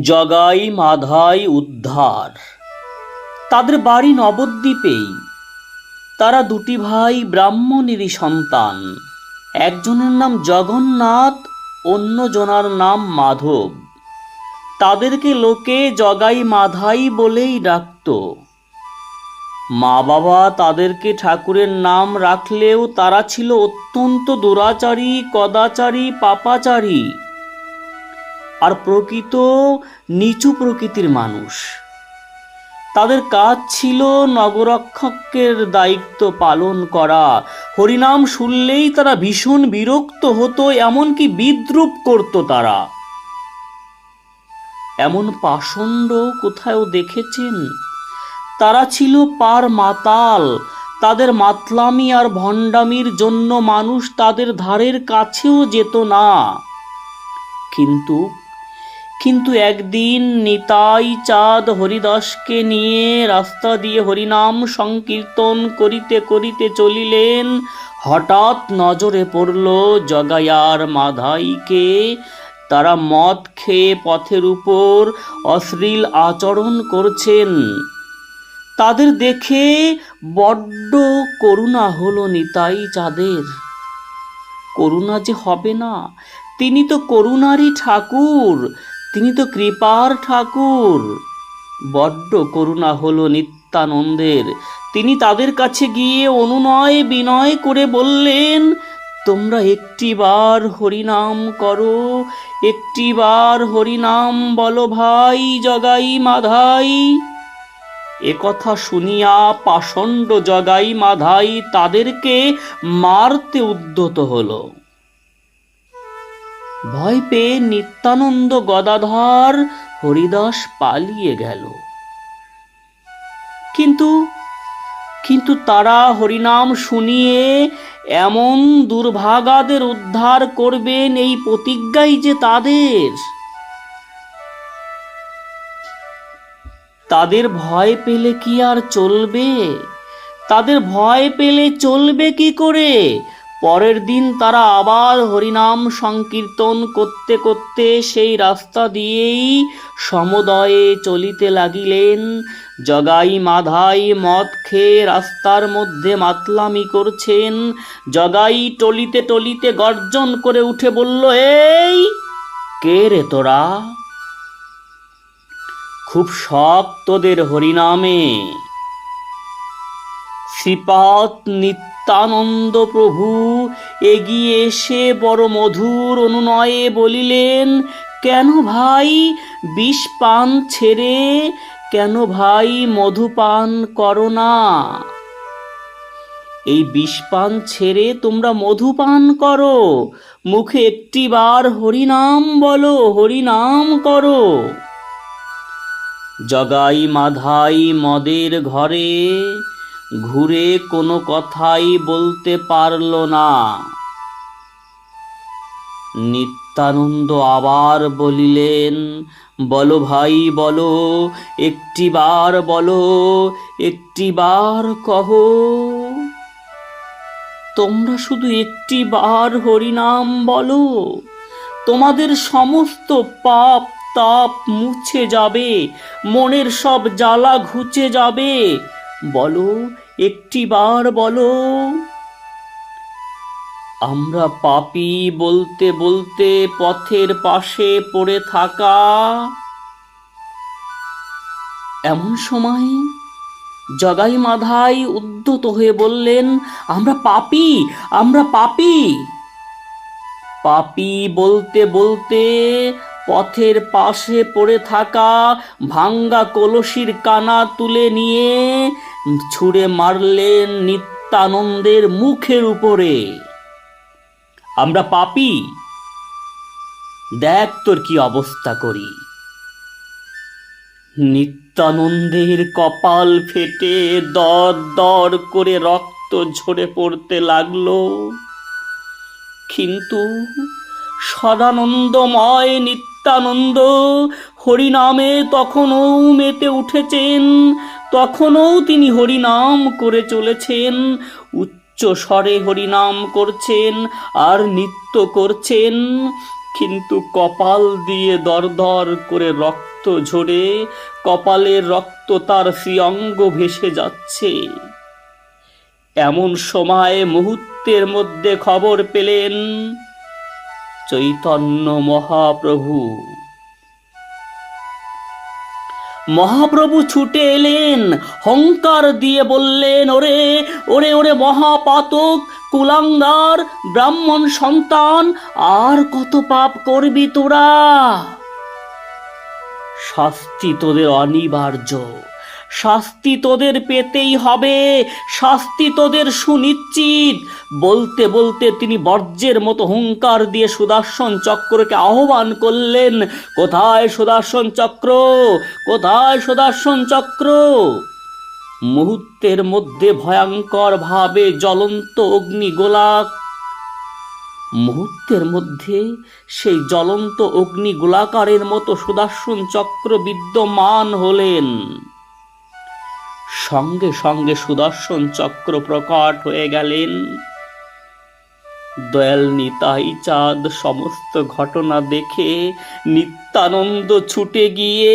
জগাই মাধাই উদ্ধার। তাদের বাড়ি নবদ্বীপেই তারা দুটি ভাই ব্রাহ্মণেরই সন্তান। একজনের নাম জগন্নাথ, অন্যজনার নাম মাধব। তাদেরকে লোকে জগাই মাধাই বলেই ডাকত। মা বাবা তাদেরকে ঠাকুরের নাম রাখলেও তারা ছিল অত্যন্ত দুরাচারী, কদাচারী, পাপাচারী। আর প্রকৃত নিচু প্রকৃতির মানুষ। তাদের কাজ ছিল নগরক্ষকের দায়িত্ব পালন করা। হরিনাম শুনলেই তারা ভীষণ বিরক্ত হতো, এমনকি বিদ্রুপ করত তারা। এমন পাষণ্ড কোথাও দেখেছেন? তারা ছিল পার মাতাল। তাদের মাতলামি আর ভণ্ডামির জন্য মানুষ তাদের ধারের কাছেও যেত না। কিন্তু কিন্তু একদিন নিতাই চাঁদ হরিদাসকে নিয়ে রাস্তা দিয়ে হরিনাম সংকীর্তন করিতে করিতে চলিলেন। হঠাৎ নজরে পড়ল জগায়ার মাধাইকে। তারা মদ খেয়ে পথের উপর অশ্লীল আচরণ করছেন। তাদের দেখে বড্ড করুণা হলো নিতাই চাঁদের। করুণা যে হবে না, তিনি তো করুণারই ঠাকুর। তিনি তো কৃপার ঠাকুর। বড্ড করুণা হলো নিত্যানন্দের। তিনি তাদের কাছে গিয়ে অনুনয় বিনয় করে বললেন, তোমরা একটিবার হরিনাম করো, একটিবার হরিনাম বলো ভাই, জগাই মাধাই। একথা শুনিয়া পাষণ্ড জগাই মাধাই তাদেরকে মারতে উদ্যত হলো। ভয় পেয়ে নিত্যানন্দ গদাধর হরিদাস পালিয়ে গেল। কিন্তু কিন্তু তারা হরিনাম শুনিয়ে এমন দুর্ভাগাদের উদ্ধার করবেন এই প্রতিজ্ঞাই যে তাদের। তাদের ভয় পেলে কি আর চলবে? তাদের ভয় পেলে চলবে কি করে? পরের দিন তারা আবার হরিনাম সংকীর্তন করতে করতে সেই রাস্তা দিয়েই সমদয়ে চলিতে লাগিলেন। জগাই মাধাই মদ খেয়ে রাস্তার মধ্যে মাতলামি করছেন। জগাই টলিতে টলিতে গর্জন করে উঠে বলল, এই, কে রে তোরা? খুব শখ তোদের হরিনামে। শ্রীপাত নিত্যানন্দ প্রভু, এগিয়ে এসে বড় মধুর অনুনয়ে বলিলেন, কেন ভাই বিষ পান ছেড়ে? কেন ভাই মধু পান করো না? এই বিষ পান ছেড়ে তোমরা মধু পান করো? মুখে একটিবার হরিনাম বলো, হরিনাম করো। জগাই মাধাই মদের ঘরে ঘুরে কোনো কথাই বলতে পারল না। নিত্যানন্দ আবার বলিলেন, বলো ভাই, বলো একটিবার বলো একটিবার কহ। তোমরা শুধু একটিবার হরিনাম বলো, তোমাদের সমস্ত পাপ তাপ মুছে যাবে, মনের সব জ্বালা ঘুচে যাবে। বলো একটিবার বলো। আমরা পাপি বলতে বলতে পথের পাশে পড়ে থাকা। এমন সময় জগাই মাধাই উদ্যত হয়ে বললেন, আমরা পাপি আমরা পাপি। পাপি বলতে বলতে পথের পাশে পড়ে থাকা ভাঙ্গা কলসির কানা তুলে নিয়ে ছুঁড়ে মারলেন নিত্যানন্দের মুখের উপরে। আমরা পাপি। দেখ তোর কি অবস্থা করি। নিত্যানন্দের কপাল ফেটে দর দর করে রক্ত ঝরে পড়তে লাগল। কিন্তু সদানন্দময় নিত্যানন্দ হরিনামে তখনও মেতে উঠেছেন তখনও তিনি হরিনাম করে চলেছেন। উচ্চ স্বরে হরিনাম করছেন আর নৃত্য করছেন। কিন্তু কপাল দিয়ে দরদর করে রক্ত ঝরে, কপালের রক্ত তার শ্রীঅঙ্গ ভেসে যাচ্ছে। এমন সময় মুহূর্তের মধ্যে খবর পেলেন, চৈতন্য মহাপ্রভু। মহাপ্রভু ছুটে এলেন, হংকার দিয়ে বললেন, ওরে ওরে ওরে মহাপাতক, কুলাঙ্গার, ব্রাহ্মণ সন্তান, আর কত পাপ করবি তোরা? শাস্তি তোদের অনিবার্য। শাস্তি তোদের পেতেই হবে, শাস্তি তোদের সুনিশ্চিত। বলতে বলতে তিনি বর্জ্যের মতো হুঙ্কার দিয়ে সুদর্শন চক্রকে আহ্বান করলেন, কোথায় সুদর্শন চক্র? কোথায় সুদর্শন চক্র? মুহূর্তের মধ্যে ভয়ঙ্কর ভাবে জ্বলন্ত অগ্নিগোলাক, মুহূর্তের মধ্যে সেই জ্বলন্ত অগ্নি গোলাকারের মতো সুদর্শন চক্র বিদ্যমান হলেন। সঙ্গে সঙ্গে সুদর্শন চক্র প্রকট হয়ে গেলেন। দয়াল নিতাই চাঁদ সমস্ত ঘটনা দেখে নিত্যানন্দ ছুটে গিয়ে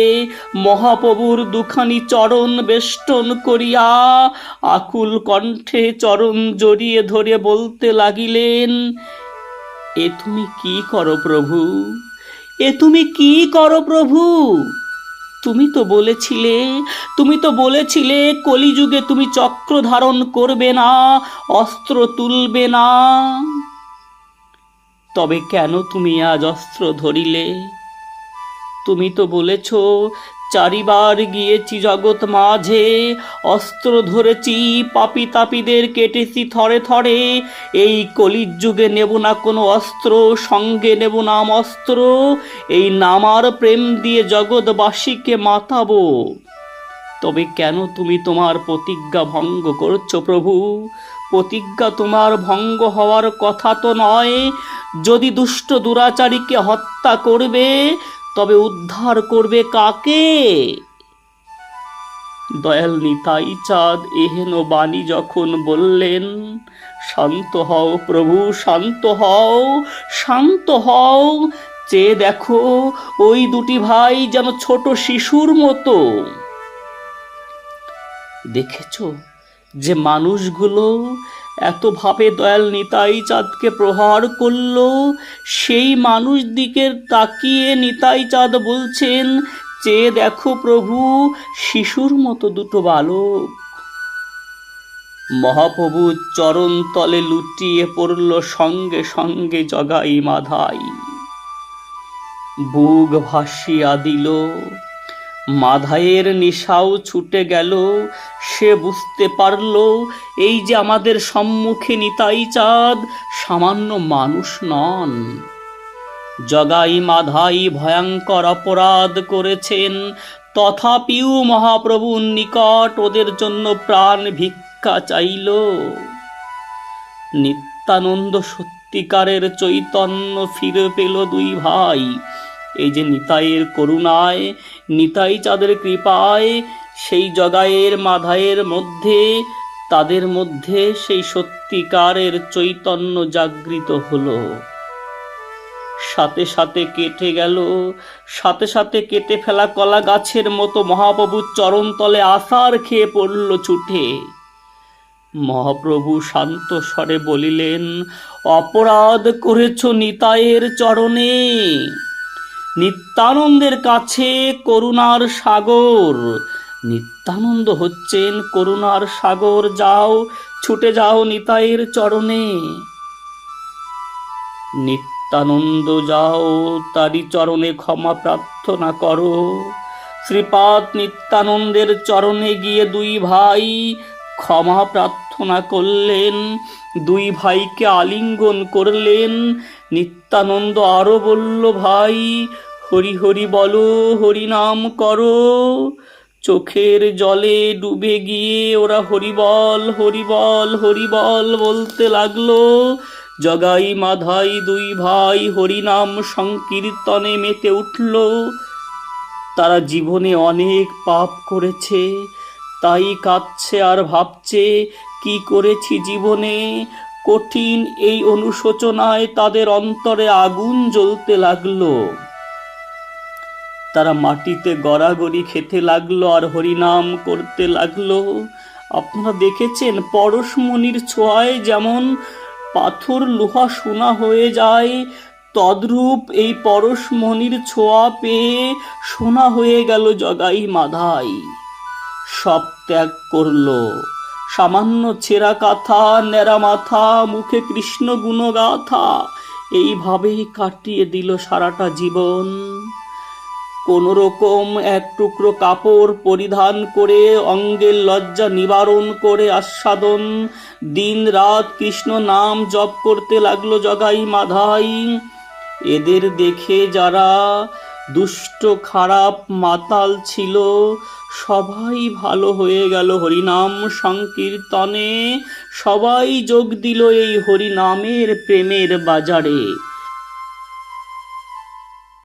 মহাপ্রভুর দুখানি চরণ বেষ্টন করিয়া আকুল কণ্ঠে চরণ জড়িয়ে ধরে বলতে লাগিলেন, এ তুমি কি করো প্রভু? এ তুমি কি করো প্রভু? তুমি তো বলেছিলে, তুমি তো বলেছিলে কলিযুগে তুমি চক্র ধারণ করবে না, অস্ত্র তুলবে না। তবে কেন তুমি আজ অস্ত্র ধরিলে? তুমি তো বলেছ চারিবার গিয়েছি জগৎ মাঝে, অস্ত্র ধরেছি, পাপি তাপিদের কেটেছি থরে থরে। এই কলির যুগে নেব না কোনো অস্ত্র, সঙ্গে নেব নাম অস্ত্র। এই নামার প্রেম দিয়ে জগৎবাসীকে মাতাবো। তবে কেন তুমি তোমার প্রতিজ্ঞা ভঙ্গ করছ প্রভু? প্রতিজ্ঞা তোমার ভঙ্গ হওয়ার কথা তো নয়। যদি দুষ্ট দুরাচারীকে হত্যা করবে তবে উদ্ধার করবে কাকে? দয়াল নিতাই চাঁদ এহেন বাণী যখন বললেন, শান্ত হও প্রভু, শান্ত হও শান্ত হও। চেয়ে দেখো, ওই দুটি ভাই যেন ছোট শিশুর মতো। দেখেছ যে মানুষগুলো এতভাবে দয়াল নিতাই চাঁদকে প্রহার করল। সেই মানুষ দিকের তাকিয়ে নিতাই চাঁদ বলছেন চেয়ে দেখো প্রভু, শিশুর মতো দুটো বালক। মহাপ্রভু চরণ তলে লুটিয়ে পড়ল সঙ্গে সঙ্গে জগাই মাধাই। বুক ভাসিয়া দিল। মাধাইয়ের নিশাও ছুটে গেল, সে বুঝতে পারল, এই যে আমাদের সম্মুখে নিতাই চাঁদ, সামান্য মানুষ নন। জগাই মাধাই ভয়ঙ্কর অপরাধ করেছেন, তথাপিও মহাপ্রভুর নিকট ওদের জন্য প্রাণ ভিক্ষা চাইল। নিত্যানন্দ সত্যিকারের চৈতন্য ফিরে পেল দুই ভাই এই যে নিতাইয়ের করুণায়, নিতাই চাঁদের কৃপায়, সেই জগায়ের মাধায়ের মধ্যে, তাদের মধ্যে সেই সত্যিকারের চৈতন্য জাগৃত হলো। সাথে সাথে কেটে গেল, সাথে সাথে কেটে ফেলা কলা গাছের মতো মহাপ্রভুর চরণতলে আসার খেয়ে পড়ল ছুটে। মহাপ্রভু শান্ত স্বরে বলিলেন, অপরাধ করেছ নিতায়ের চরণে। নিত্যানন্দের কাছে করুণার সাগর। নিত্যানন্দ হচ্ছেন করুণার সাগর, যাও, ছুটে যাও নিতাইয়ের চরণে। নিত্যানন্দ, যাও তারি চরণে ক্ষমা প্রার্থনা করো। শ্রীপাদ নিত্যানন্দের চরণে গিয়ে দুই ভাই ক্ষমা প্রার্থনা করলেন। দুই ভাইকে আলিঙ্গন করলেন। নিত্যানন্দ আরও বলল, ভাই হরি হরি বলো, হরি নাম করো। চোখের জলে ডুবে গিয়ে ওরা হরিবল হরিবল হরিবল বলতে লাগল। জগাই মাধাই দুই ভাই হরিনাম সংকীর্তনে মেতে উঠল। তারা জীবনে অনেক পাপ করেছে, তাই কাঁদছে আর ভাবছে, কি করেছি জীবনে? কঠিন এই অনুশোচনায় তাদের অন্তরে আগুন জ্বলতে লাগল। তারা মাটিতে গড়াগড়ি খেতে লাগল আর হরিনাম করতে লাগল। আপনারা দেখেছেন পরশমণির ছোঁয়ায় যেমন পাথর লোহা সোনা হয়ে যায়, তদ্রূপ এই পরশমণির ছোঁয়া পেয়ে সোনা হয়ে গেল জগাই মাধাই। সব ত্যাগ করল। সামান্য ছেঁড়া কাঁথা, ন্যাড়া মাথা, মুখে কৃষ্ণ গুণগাথা, এইভাবেই কাটিয়ে দিল সারাটা জীবন। কোন রকম এক টুকরো কাপড় পরিধান করে অঙ্গের লজ্জা নিবারণ করে আস্বাদন। দিন রাত কৃষ্ণ নাম জপ করতে লাগল জগাই মাধাই। এদের দেখে যারা দুষ্ট খারাপ মাতাল ছিল, সবাই ভালো হয়ে গেল হরিনাম সংকীর্তনে। সবাই যোগ দিল এই হরিনামের প্রেমের বাজারে।